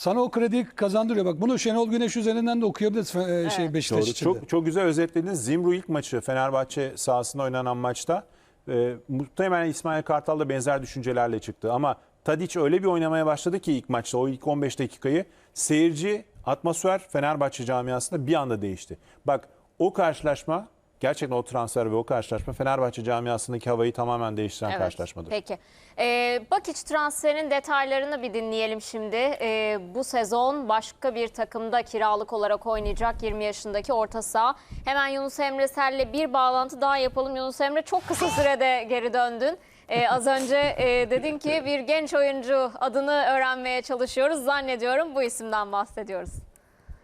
sana o krediyi kazandırıyor. Bak bunu Şenol Güneş üzerinden de okuyabiliriz e, şey Beşiktaş Doğru. için. de. Çok, çok güzel özetlediniz. Zimru ilk maçı Fenerbahçe sahasında oynanan maçta e, muhtemelen İsmail Kartal da benzer düşüncelerle çıktı. Ama Tadiç öyle bir oynamaya başladı ki ilk maçta o ilk 15 dakikayı seyirci atmosfer Fenerbahçe camiasında bir anda değişti. Bak o karşılaşma gerçekten o transfer ve o karşılaşma Fenerbahçe camiasındaki havayı tamamen değiştiren karşılaşmadır. Peki. Ee, Bakic transferinin detaylarını bir dinleyelim şimdi. Ee, bu sezon başka bir takımda kiralık olarak oynayacak 20 yaşındaki orta saha. Hemen Yunus Emre Sel'le bir bağlantı daha yapalım. Yunus Emre çok kısa sürede geri döndün. Ee, az önce e, dedin ki bir genç oyuncu adını öğrenmeye çalışıyoruz. Zannediyorum bu isimden bahsediyoruz.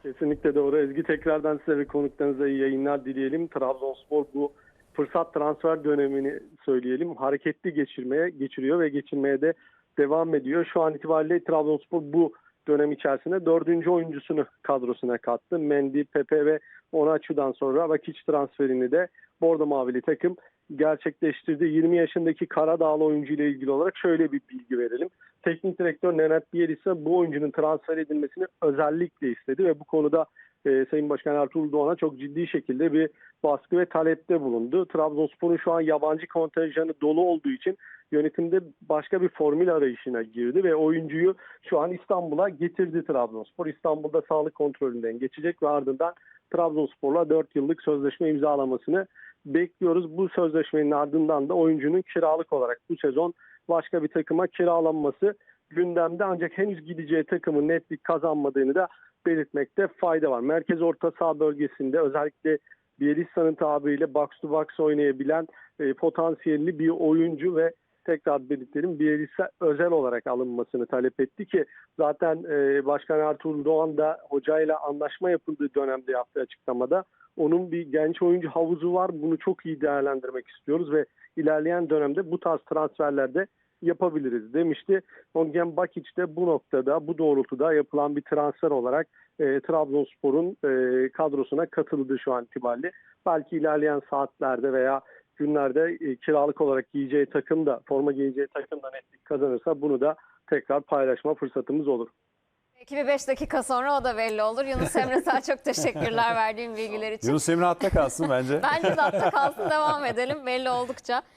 Kesinlikle doğru. Ezgi tekrardan size ve konuklarınıza iyi yayınlar dileyelim. Trabzonspor bu fırsat transfer dönemini söyleyelim. Hareketli geçirmeye geçiriyor ve geçirmeye de devam ediyor. Şu an itibariyle Trabzonspor bu dönem içerisinde dördüncü oyuncusunu kadrosuna kattı. Mendy, Pepe ve Onaçu'dan sonra Vakic transferini de Bordo Mavili takım gerçekleştirdi. 20 yaşındaki Karadağlı oyuncu ile ilgili olarak şöyle bir bilgi verelim. Teknik direktör Nenad Bielsa bu oyuncunun transfer edilmesini özellikle istedi ve bu konuda e, Sayın Başkan Ertuğrul Doğan'a çok ciddi şekilde bir baskı ve talepte bulundu. Trabzonspor'un şu an yabancı kontenjanı dolu olduğu için yönetimde başka bir formül arayışına girdi ve oyuncuyu şu an İstanbul'a getirdi Trabzonspor. İstanbul'da sağlık kontrolünden geçecek ve ardından Trabzonspor'la 4 yıllık sözleşme imzalamasını bekliyoruz. Bu sözleşmenin ardından da oyuncunun kiralık olarak bu sezon başka bir takıma kiralanması gündemde ancak henüz gideceği takımın netlik kazanmadığını da belirtmekte fayda var. Merkez orta saha bölgesinde özellikle Bielitsa'nın tabiriyle box to box oynayabilen e, potansiyelli bir oyuncu ve tekrar belirtelim Bielitsa özel olarak alınmasını talep etti ki zaten e, Başkan Ertuğrul Doğan da hocayla anlaşma yapıldığı dönemde yaptığı açıklamada onun bir genç oyuncu havuzu var. Bunu çok iyi değerlendirmek istiyoruz ve ilerleyen dönemde bu tarz transferlerde yapabiliriz demişti. Ongen Bakic de bu noktada, bu doğrultuda yapılan bir transfer olarak e, Trabzonspor'un e, kadrosuna katıldı şu an itibariyle. Belki ilerleyen saatlerde veya günlerde e, kiralık olarak giyeceği takım da, forma giyeceği takım da netlik kazanırsa bunu da tekrar paylaşma fırsatımız olur. Belki bir 5 dakika sonra o da belli olur. Yunus Emre sana çok teşekkürler verdiğin bilgiler için. Yunus Emre hatta kalsın bence. Bence de hatta kalsın devam edelim belli oldukça.